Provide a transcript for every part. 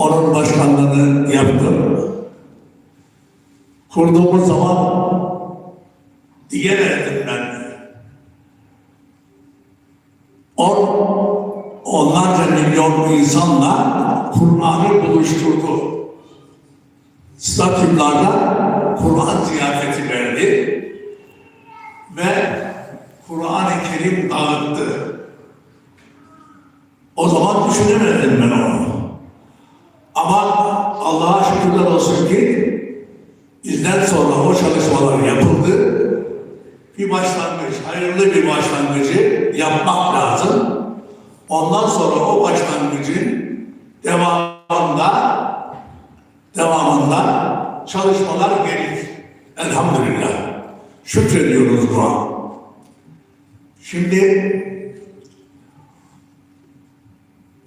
Onun başkanlığını yaptım. Kurduğumuz zaman diyemedim ben. On, onlarca milyon insanla Kur'an'ı buluşturdu. Stadyumlarda Kur'an ziyafeti verdi ve Kur'an-ı Kerim dağıttı. O zaman düşünemedim ben onu. Ama Allah'a şükürler olsun ki bizden sonra o çalışmalar yapıldı. Bir başlangıç, hayırlı bir başlangıcı yapmak lazım. Ondan sonra o başlangıcın devamında devamında çalışmalar gelir. Elhamdülillah. Şükrediyoruz bu an. Şimdi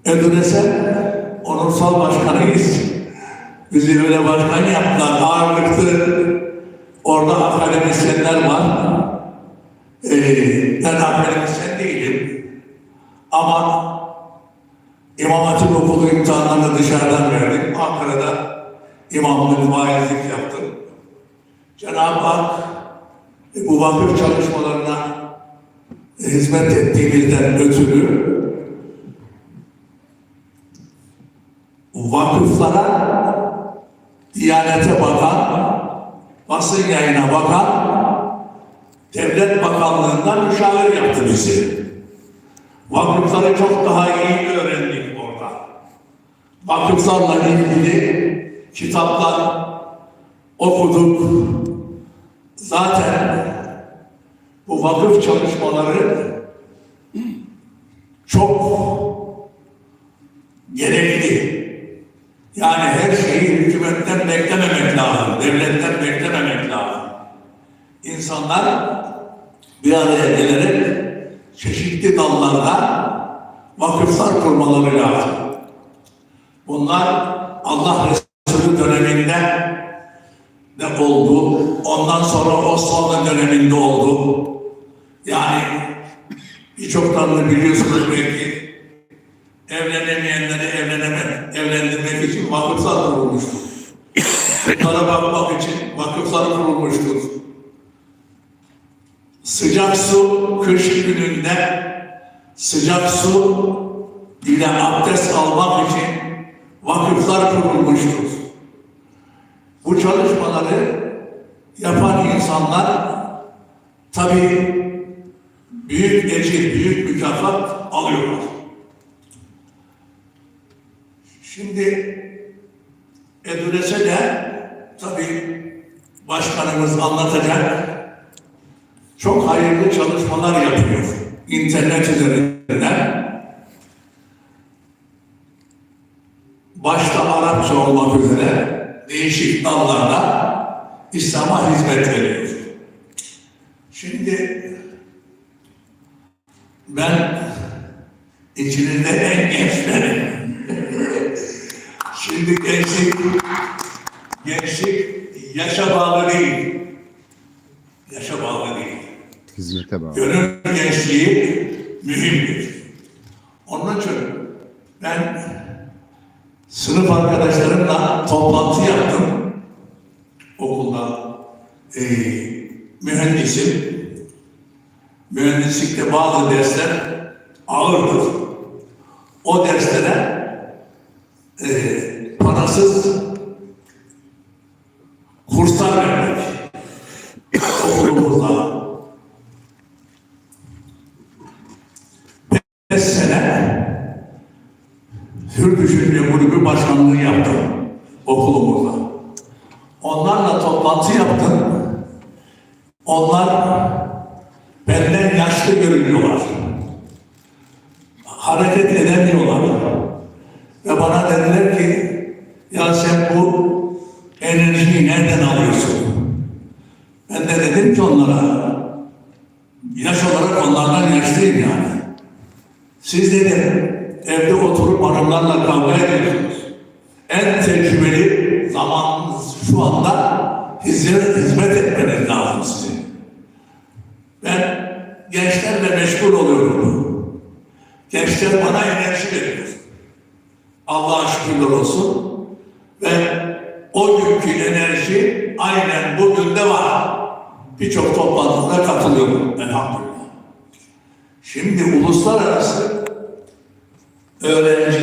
Endonezya onursal başkanıyız. Bizi öyle başkan yaptılar. Ağırlıklı orada akademisyenler var. Ee, ben akademisyen değilim. Ama İmam Hatip Okulu imtihanlarını dışarıdan verdim. Ankara'da imamlık, vaizlik yaptım. Cenab-ı Hak bu vakıf çalışmalarına hizmet ettiğimizden ötürü vakıflara Diyanete bakan, basın yayına bakan, Devlet Bakanlığı'ndan müşavir yaptı bizi. Vakıfları çok daha iyi öğrendik orada. Vakıflarla ilgili kitaplar okuduk. Zaten bu vakıf çalışmaları çok gerekli. Yani her şeyi hükümetten beklememek lazım, devletten beklememek lazım. İnsanlar bir araya gelerek çeşitli dallarda vakıflar kurmaları lazım. Bunlar Allah Resulü döneminde de oldu. Ondan sonra Osmanlı döneminde oldu. Yani birçoklarını biliyorsunuz belki evlenemeyenleri evleneme, evlendirmek için vakıflar kurulmuştur. Bunlara bakmak için vakıflar kurulmuştur. Sıcak su kış gününde sıcak su ile abdest almak için vakıflar kurulmuştur. Bu çalışmaları yapan insanlar tabii büyük ecir, büyük mükafat alıyorlar. Şimdi Edülese de tabii başkanımız anlatacak çok hayırlı çalışmalar yapıyor internet üzerinden. Başta Arapça olmak üzere değişik dallarda İslam'a hizmet veriyor. Şimdi ben içinizde en gençlerim. Şimdi gençlik, gençlik yaşa bağlı değil. Yaşa bağlı değil. Hizmete bağlı. Gönül gençliği mühimdir. Onun için ben sınıf arkadaşlarımla toplantı yaptım. Okulda ee, mühendisim. Mühendislikte bazı dersler ağırdır. O derslere e, parasız kurslar vermek okulumuzda. Beş sene Hür Düşünce Kulübü Başkanlığı yaptım okulumuzda. Onlarla toplantı yaptım. Onlar benden yaşlı görünüyorlar. Hareket edemiyorlar. Ve bana dediler ki ya sen bu enerjiyi nereden alıyorsun? Ben de dedim ki onlara yaş olarak onlardan yaşlıyım yani. Siz dedim evde oturup hanımlarla kavga ediyorsunuz. En tecrübeli zamanınız şu anda hizmet, hizmet etmeniz lazım sizin. Ben gençlerle meşgul oluyorum. Gençler bana enerji veriyor. Allah'a şükürler olsun. Ve o günkü enerji aynen bugün de var. Birçok toplantıda katılıyorum elhamdülillah. Şimdi uluslararası öğrenci